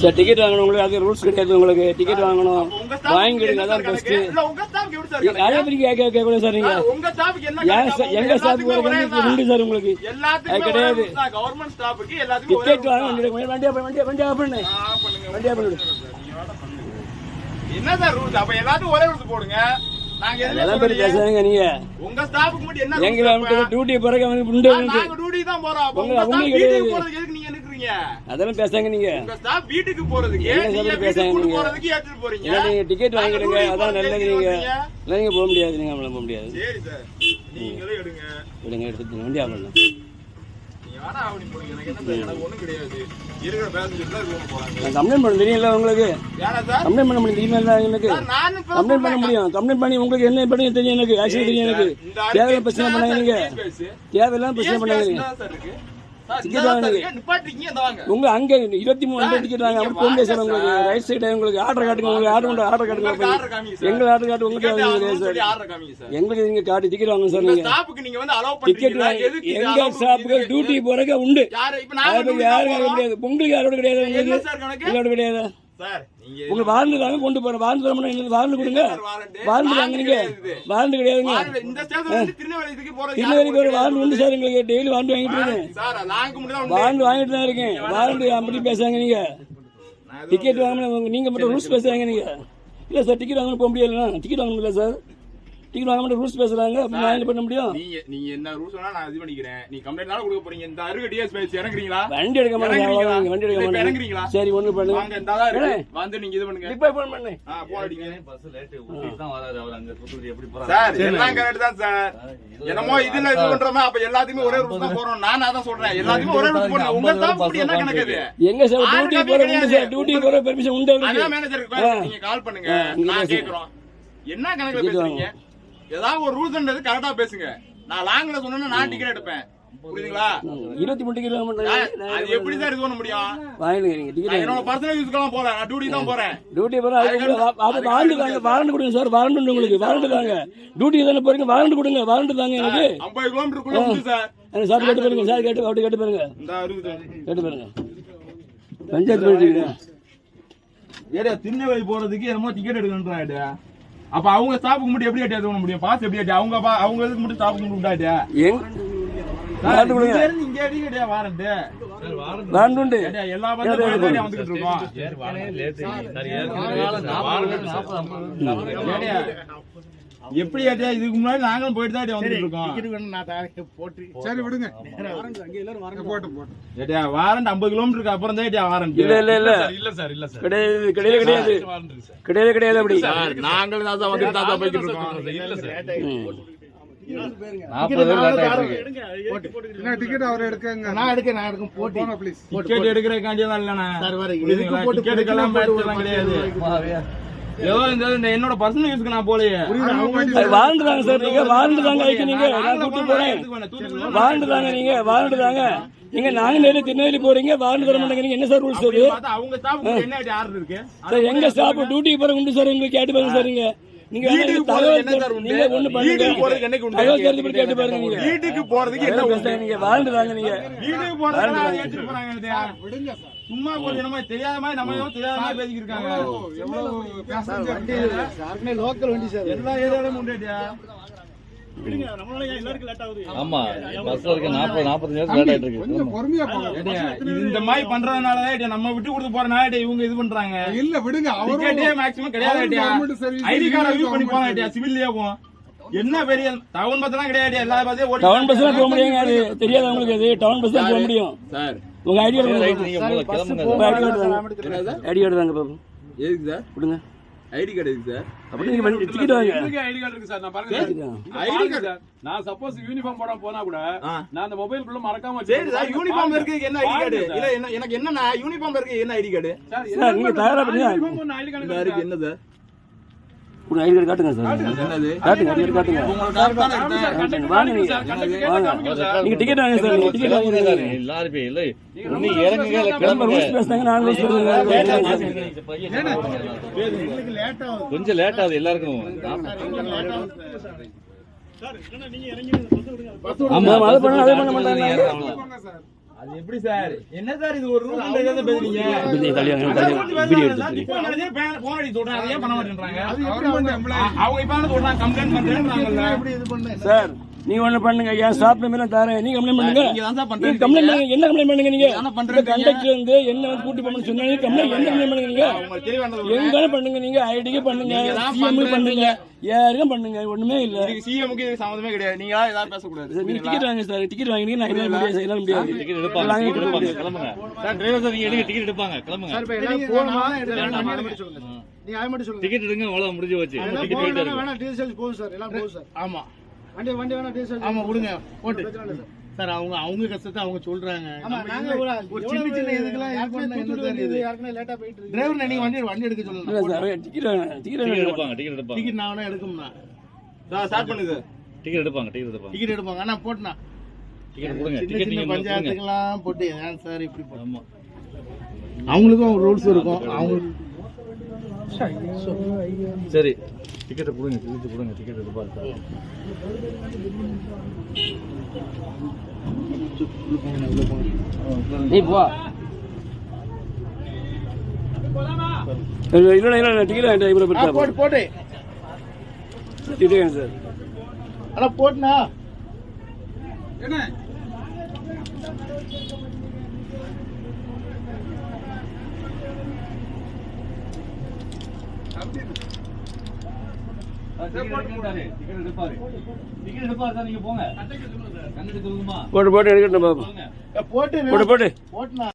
Sir ticket வாங்கணும். உங்களுக்கு அது ரூல்ஸ் கிடையாது. உங்களுக்கு டிக்கெட் வாங்கணும். வாங்கிடுங்க அதான் பெஸ்ட்டு அதே மாதிரி கேட்க கேட்கல சார் நீங்க. ஸ்டாஃப்க்கு எங்க ஸ்டாஃப் எல்லாத்துக்குமே ஒரே உங்களுக்கு தான். உண்டு சார் உங்களுக்கு. கிடையாது. டிக்கெட் வாங்க தான். வண்டி வண்டி வண்டி வண்டி வண்டி ஆஃப் பண்ணு. ஆ, பண்ணுங்க. வண்டி ஆஃப் பண்ணு. என்ன சார் rules? அப்ப எல்லாத்துக்கும் ஒரே rules போடுங்க. நாங்க பேர். பேசுறாங்க உங்க ஸ்டாஃப்க்கு மட்டும் என்ன டியூட்டி பிறகு உண்டு உங்களுக்கு நீங்க? அதெல்லாம் பேசாங்க நீங்க. உங்க staff வீட்டுக்கு போறதுக்கு, நீங்க பேசாங்க நீங்க? போறதுக்கு ஏத்துட்டு போறீங்க. ஏன்னா நீங்க டிக்கெட் நாங்க வாங்கிடுங்க. அதான் நல்லது நீங்க? இல்லை நீங்க போக முடியாது. நீங்க நம்மள போக முடியாது. சரி சார். நீங்களே எடுங்க. விடுங்க எடுத்து வண்டி நீங்க தான் நான் கம்ப்ளைண்ட் பண்ண தெரியல உங்களுக்கு? கம்ப்ளைண்ட் பண்ண முடியும். தெரியுமா இல்லை எனக்கு. கம்ப்ளைண்ட் பண்ண முடியும். கம்ப்ளைண்ட் பண்ணி உங்களுக்கு என்ன பண்ணி தெரியும் எனக்கு? ஆக்சுவலி தெரியும் எனக்கு. தேவையில்லாம் பிரச்சனை பண்ணாதீங்க. பேசு. தேவையில்லாம் பிரச்சனை ஏன் உங்க அங்க இருபத்தி மூணு டிக்கெட் வாங்க. அப்படி சார் வாங்க உங்களுக்கு. ரைட் சைடு உங்களுக்கு ஆர்டர் காட்டுங்க உங்களுக்கு ஆர்டர் கொண்டு ஆர்டர் காட்டுங்க. எங்க ஆர்டர் காட்டு உங்களுக்கு சார். எங்களுக்கு நீங்க காட்டு டிக்கெட் வாங்க சார் நீங்க டிக்கெட் எங்க பண்றீங்க? டியூட்டி போறக்க உண்டு. யாரு? இப்ப நாங்க அது duty யாரும் தான் யாரும் போறோம். கிடையாது. உங்களுக்கு யாரோட கிடையாது உங்களுக்கு? உங்களோட கிடையாது? சார், நீங்க உங்க வாரண்டு தாங்க கொண்டு போறேன் வாரண்டு தர மாட்டேன் வாரண்டு கொடுங்க? வாரண்டு தாங்க நீங்க. வாரண்டு கிடையாதுங்க. திருநெல்வேலி போற? வாரண்டு உண்டு சார் எங்களுக்கு டெய்லி வாரண்டு வாங்கிட்டு இருக்கேன். வாரண்டு வாங்கிட்டு தான் இருக்கேன். வாரண்டு அப்படி பேசுறாங்க நீங்க. டிக்கெட் வாங்கணும் நீங்க மட்டும் ரூல்ஸ் பேசுறாங்க நீங்க. இல்ல சார் டிக்கெட் வாங்கணும் போக முடியாது டிக்கெட் வாங்க முடியல சார்? டிக்கெட் வாங்க ரூல்ஸ் பேசுறாங்க. அப்படி நான் என்ன பண்ண முடியும்? நீங்க நீங்க என்ன ரூல்ஸ் வேணா நான் இது பண்ணிக்கிறேன். நீ கம்ப்ளைண்ட் கொடுக்க போறீங்க? இந்த அருக டிஎஸ் பேசி இறங்குறீங்களா? வண்டி எடுக்க மாட்டேங்க வண்டி எடுக்க மாட்டேங்க இறங்குறீங்களா? சரி ஒண்ணு பண்ணுங்க. வாங்க இந்த தான் இருக்கு. வந்து நீங்க இது பண்ணுங்க. இப்ப போன் பண்ணு. ஆ போன் அடிங்க. பஸ் லேட் ஊட்டிக்கு தான் வராது அவர் அங்க தூத்துக்குடி எப்படி போறாரு? சார் எல்லாம் கரெக்ட் தான் சார் என்னமோ இதுல இது பண்றோமா? அப்ப எல்லாத்துக்குமே ஒரே ரூல்ஸ் தான் போறோம் நான் அதான் சொல்றேன். எல்லாத்துக்குமே ஒரே ரூல்ஸ் போறோம் உங்க ஸ்டாஃப் இப்படி என்ன கணக்கு அது எங்க சார் டியூட்டி போற. சார் டியூட்டி போற பெர்மிஷன் உண்டு அதான் அவருக்கு மேனேஜர் நீங்க கால் பண்ணுங்க. நான். கேக்குறோம். என்ன கணக்குல பேசுறீங்க? ஏதாவது ஒரு ரூல்ஸ்ன்றது கரெக்டா பேசுங்க. நான் லாங்ல சொன்னா நான் டிக்கெட் எடுப்பேன். புரியுதுங்களா? இருபத்தி மூணு நான் அது எப்படி சார் இது பண்ண முடியும்? என்னோட பர்சனல் யூஸ்க்கெல்லாம் போறேன். நான் டியூட்டி தான் போறேன். டியூட்டி போற அது வாரண்டு தாங்க வாரண்டு கொடுங்க சார் வாரண்டு உண்டு உங்களுக்கு. வாரண்டு தாங்க. டியூட்டி தானே போறீங்க? வாரண்டு கொடுங்க. வாரண்டு தாங்க எனக்கு. ஐம்பது கிலோமீட்டருக்குள்ள உண்டு சார் கேட்டு பாருங்க சார் கேட்டு அப்படி கேட்டு பாருங்க. கேட்டு பாருங்க. பஞ்சாயத்து திருநெல்வேலி போறதுக்கு என்னமோ டிக்கெட் எடுக்கணுன்றாடா அப்ப அவங்க ஸ்டாஃப்க்கு மட்டும் எப்படி ஏட்டி பண்ண முடியும்? பாஸ் எப்படி ஏட்டி அவங்க பா- அவங்க இதுக்கு மட்டும் ஸ்டாஃப்க்கு மட்டும் விட்டாடா எங்க வாரண்டு கொடுங்க. இங்க அடிக்கடியா வாரண்ட் வாரண்டு எல்லா வந்துகிட்டு இருக்கோம். எப்படி ஏட்டியா இதுக்கு முன்னாடி நாங்களும் போயிட்டு தான் வந்துட்டு இருக்கோம் சரி விடுங்க. ஏட்டியா வாரண்ட் ஐம்பது கிலோமீட்டருக்கு அப்புறம் தான் ஏட்டியா வாரண்ட் இல்ல இல்ல இல்ல. இல்ல சார் இல்ல சார். கிடையாது கிடையாது கிடையாது. கிடையாது கிடையாது அப்படி. சார் நாங்களும் தான் சார் வந்துட்டு தான் சார் போய்கிட்டு இருக்கோம். இல்ல சார். டிக்கெட் அவர் எடுக்கங்க. நான் எடுக்க நான் எடுக்க போட்டி. ப்ளீஸ் டிக்கெட் எடுக்கிறதுக்காண்டி தான் இல்லண்ணா? டிக்கெட்டுக்கெல்லாம் கிடையாது. ஏதோ இந்த என்னோட பர்சனல் யூஸ்க்கு நான் போலையே. தாங்க சார் நீங்க வாரண்டு தாங்க ஐக்கு நீங்க நான் கூட்டி போறேன். வாரண்டு தாங்க நீங்க வாரண்டு தாங்க நீங்க நாங்க நேரே திருநெல்வேலி போறீங்க வாரண்டு தர மாட்டேங்கிறீங்க என்ன சார் ரூல்ஸ் அது அவங்க என்ன இருக்கு? சார் எங்க ஸ்டாப் டியூட்டி போற உண்டு சார்? கேட்டு பாருங்க சார் வீட்டுக்கு தகவல் என்ன சார் உண்டு? வீட்டுக்கு போறதுக்கு என்னைக்கு உண்டு? தகவல் தெரிஞ்சு போய் கேட்டு பாருங்க நீங்க. வீட்டுக்கு போறதுக்கு என்ன உண்டு? நீங்க வாரண்டு தாங்க நீங்க. வீட்டுக்கு போறதுக்கு அது எடுத்துட்டு போறாங்க இல்லையா? சும்மா கொஞ்சம் என்னமோ தெரியாத மாதிரி நம்ம தெரியாத மாதிரி பேசிக்கிட்டு இருக்காங்க. எவ்வளவு பேசஞ்சர் லோக்கல் வண்டி சார் எல்லா ஏரியாவிலும் உண்டுடியா ஆமா பஸ்ல இருக்க நாற்பது நாற்பத்தஞ்சு நேரம் லேட் ஆயிட்டு இருக்கு. கொஞ்சம் பொறுமையா போங்க. ஏடியா, இது இந்த மாதிரி பண்றதுனாலதான் நம்ம விட்டு கொடுத்து போறனால இவங்க இது பண்றாங்க. இல்ல விடுங்க அவரும் மேக்ஸிமம் கிடையாது ஐடி கார்டை யூஸ் பண்ணி சிவில்லயே போவோம். என்ன பெரிய டவுன் பஸ் எல்லாம் கிடையாது எல்லா ஓடி டவுன் பஸ் போக அது தெரியாது உங்களுக்கு அது டவுன் பஸ் தான் போக முடியும். சார். உங்க ஐடி கார்டு ஐடி கார்டு தாங்க பாப்போம் எதுக்கு சார்? கொடுங்க. ஐடி கார்டு எதுக்கு சார்? அப்படி நீங்க வண்டி டிக்கெட் வாங்க ஐடி கார்டு இருக்கு சார். நான் பாருங்க ஐடி கார்டு. சார். நான் சப்போஸ் யூனிஃபார்ம் போட போனா கூட. நான் அந்த மொபைல் குள்ள மறக்காம சரி சார் யூனிஃபார்ம் இருக்கு என்ன ஐடி கார்டு? இல்ல என்ன எனக்கு என்னன்னா யூனிஃபார்ம் இருக்கு என்ன ஐடி கார்டு? சார் நீங்க தயாரா பண்ணியா? யூனிஃபார்ம் ஒண்ணு ஐடி கார்டு இருக்கு என்ன சார் ஒரு ஐடி கார்டு காட்டுங்க சார். என்னது? காட்டுங்க ஐடி கார்டு காட்டுங்க. வாங்க நீங்க வாங்க. நீங்க டிக்கெட் வாங்க சார் நீங்க டிக்கெட் வாங்க சார். லாரி போய் இல்லை. நீ இறங்குங்க இல்லை கிளம்ப ரூல்ஸ் பேசுனாங்க நான் ரூல்ஸ் கொஞ்சம் லேட் ஆகுது எல்லாருக்கும். ஆமா அது பண்ண அது பண்ண மாட்டாங்க. அது எப்படி சார்? என்ன சார் இது ஒரு ரூல் ஏதாவது பேசுறீங்க? வீடியோ எடுத்து போன் சொல்றாங்க ஏன் பண்ண மாட்டேன்றாங்க. அவங்க இப்ப என்ன சொல்றாங்க கம்ப்ளைண்ட் பண்றேன்றாங்கல்ல. சார் நீங்க ஒண்ணு பண்ணுங்க என் ஸ்டாப் நம்பர் தரேன். நீங்க கம்ப்ளைண்ட் பண்ணுங்க. நீங்க நீங்க கம்ப்ளைண்ட் பண்ணுங்க. என்ன கம்ப்ளைண்ட் பண்ணுங்க நீங்க? என்ன பண்றீங்க? கண்டக்டர் வந்து என்ன வந்து கூட்டி போகணும்னு சொன்னாங்க கம்ப்ளைண்ட் என்ன கம்ப்ளைண்ட் பண்ணுங்க நீங்க? உங்களுக்கு தெரிய வேண்டாம் எங்க பண்ணுங்க நீங்க? ஐடிக்கு பண்ணுங்க. நீங்க சிஎம். பண்ணுங்க. யாருக்கும் பண்ணுங்க. ஒண்ணுமே இல்ல. இதுக்கு சிஎம்க்கு இதுக்கு சம்மந்தமே கிடையாது. நீங்க ஏதாவது பேசக்கூடாது. நீங்க டிக்கெட் வாங்க சார். டிக்கெட் வாங்கினீங்க நான் முடியாது. என்னால முடியாது. டிக்கெட் எடுப்பாங்க. நாங்க டிக்கெட் கொடுக்க எடுப்பாங்க. கிளம்புங்க. சார் டிரைவர் சார் நீங்க எடுங்க. டிக்கெட் எடுப்பாங்க. கிளம்புங்க. சார் இப்ப சொல்லுங்க. நீங்க அதை மட்டும் சொல்லுங்க. டிக்கெட் எடுங்க. அவ்வளவு முடிஞ்சு போச்சு. டிக்கெட் போகணும், போயிட்டு வேணா, இருக்கு வேணா டீசல் போதும் சார். எல்லாம் போதும் சார். ஆமா. வண்டி வண்டி வேணா டீசல் ஆமா கொடுங்க போட்டு. சார். அவங்க அவங்க கஷ்டத்தை அவங்க சொல்றாங்க. ஒரு சின்ன சின்ன இதுக்கெல்லாம் யாருக்குமே லேட்டா போயிட்டு டிரைவர் நீங்க வண்டி வண்டி எடுக்க சொல்லுங்க சார் டிக்கெட் எடுப்பாங்க டிக்கெட் எடுப்பாங்க. டிக்கெட் நான் எடுக்கும்னா சார் ஸ்டார்ட் பண்ணுங்க. டிக்கெட் எடுப்பாங்க டிக்கெட் எடுப்பாங்க. டிக்கெட் எடுப்பாங்க. ஆனா போட்டுனா டிக்கெட் கொடுங்க சின்ன டிக்கெட் சின்ன நீங்க பஞ்சாயத்துக்கெல்லாம் போட்டு ஏன் சார் இப்படி ஆமா. அவங்களுக்கும் ரூல்ஸ் இருக்கும். அவங்க சரி டிக்கெட் கொடுங்க டிக்கெட் கொடுங்க டிக்கெட் எடுப்பாங்க சார் நீ போ. இல்ல இல்ல டிக்கெட் போட்டு போட்டு சார்? ஆனா போட்டுனா டிக்கெட் போட்டு போட்டு எடுக்கட்டும்? போட்டு போட்டு போட்டு